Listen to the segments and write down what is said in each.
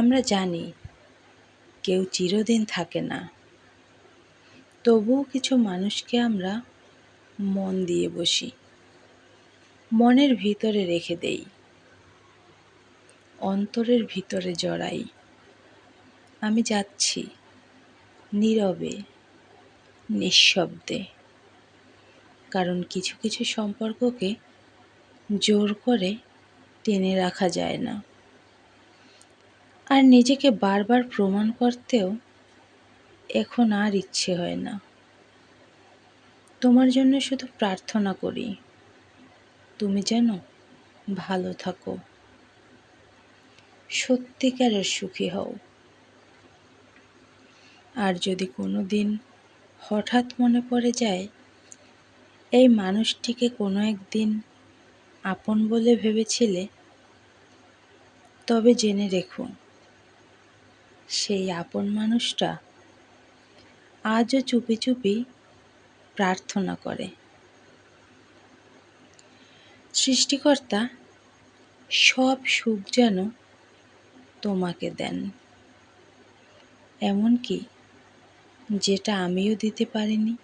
আমরা জানি, কেউ চিরদিন থাকে না। তবুও কিছু মানুষকে আমরা মন দিয়ে বসি, মনের ভিতরে রেখে দেই, অন্তরের ভিতরে জড়াই। আমি যাচ্ছি নীরবে, নিঃশব্দে, কারণ কিছু কিছু সম্পর্ককে জোর করে টেনে রাখা যায় না। আর নিজেকে বারবার প্রমাণ করতেও এখন আর ইচ্ছে হয় না। তোমার জন্য শুধু প্রার্থনা করি। তুমি যেন ভালো থাকো। সত্যিকারের সুখী হও। আর যদি কোনো দিন হঠাৎ মনে পড়ে যায়, এই মানুষটিকে কোনো একদিন আপন বলে ভেবেছিলে, তবে জেনে রেখো। সেই আপন মানুষটা আজও চুপি চুপি প্রার্থনা করে। সৃষ্টিকর্তা সব সুখ যেন তোমাকে দেন। এমনকি যেটা আমিও দিতে পারিনি।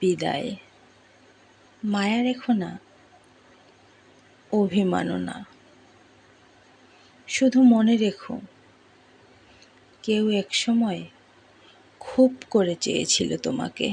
বিদায়। মায়া রেখো না, অভিমানও না। শুধু মনে রেখো কেউ এক সময় খুব করে চেয়েছিল তোমাকে।